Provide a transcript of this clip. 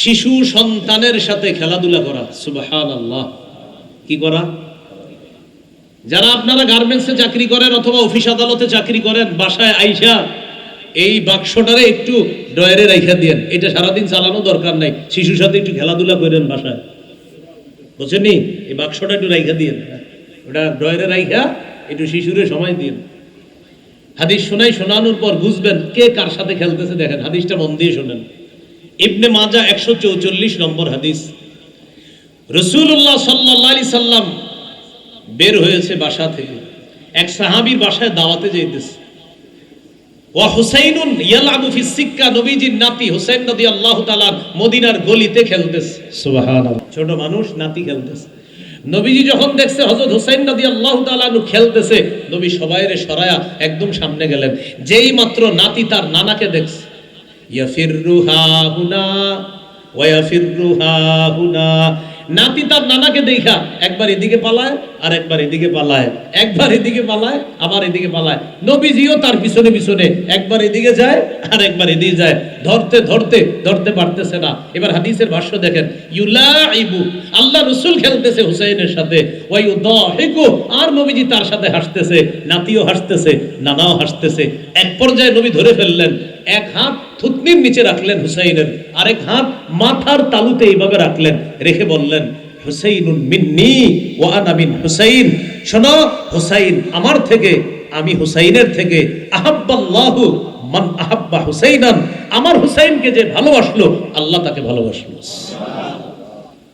শিশু সন্তানের সাথে খেলাধুলা করা সুবাহান আল্লাহ কি করা? যারা আপনারা গার্মেন্টসে চাকরি করেন অথবা অফিস আদালতে চাকরি করেন, বাসায় আইসা এই বাক্সটারে একটু ডয়ারে রাইখা দিয়েন। এটা সারাদিন চালানো দরকার নাই। শিশুর সাথে একটু খেলাধুলা করেন বাসায়। বুঝছেনি এই বাক্সটা একটু রাইখা দিয়েন। ওটা ডয়ারে রাইখা একটু শিশুরে সময় দিন হাদিস শোনাই, শোনানোর পর বুঝবেন কে কার সাথে খেলতেছে, দেখেন। হাদিসটা মন দিয়ে শোনেন। ইবনে মাজা একশো চৌচল্লিশ নম্বর হাদিস। রসুল্লাহ সাল্লি সাল্লাম বের হয়েছে বাসা থেকে। এক সাহাবীর বাসায় দাওয়াতে যেতেছে ওয়া হুসাইনুন ইয়ালাবু ফি সিক্কা নবীজির নাতি হুসাইন রাদিয়াল্লাহু তাআলা মদিনার গলিতে খেলতেছে। সুবহানাল্লাহ। ছোট মানুষ নাতি খেলতেছে। নবীজি যখন দেখছে হযরত হুসাইন রাদিয়াল্লাহু তাআলা নু খেলতেছে নবী সবাইরে সরায়া একদম সামনে গেলেন। যেই মাত্র নাতি তার নানাকে দেখছে নাতি তার নানাকে দেখা একবার এদিকে পালায়, আর একবার এদিকে পালায়। একবার এদিকে পালায়, আবার এদিকে পালায়। নবীজিও তার পিছনে পিছনে, একবার এদিকে যায়, আর একবার এদিকে যায়। ধরতে ধরতে ধরতে পারতেছে না। এবার হাদিসের ভাষ্য দেখেন ইউলাইবু আল্লাহ রসুল খেলতেছে হুসাইনের সাথে উদাহিকু আর নবীজি তার সাথে হাসতেছে, নাতিও হাসতেছে, নানাও হাসতেছে। এক পর্যায়ে নবী ধরে ফেললেন এক হাত থুতনির নিচে রাখলেন হুসাইনের, আরেক হাত মাথার তালুতে এইভাবে রাখলেন, রেখে বললেন, হুসাইনুন মিন্নি ও আনামিন হুসাইন। শোনো, হুসাইন আমার থেকে, আমি হুসাইনের থেকে আহাব্বাল্লাহু মান আহাব্বা হুসাইনান। আমার হুসাইনকে যে ভালোবাসলো, আল্লাহ তাকে ভালোবাসলো।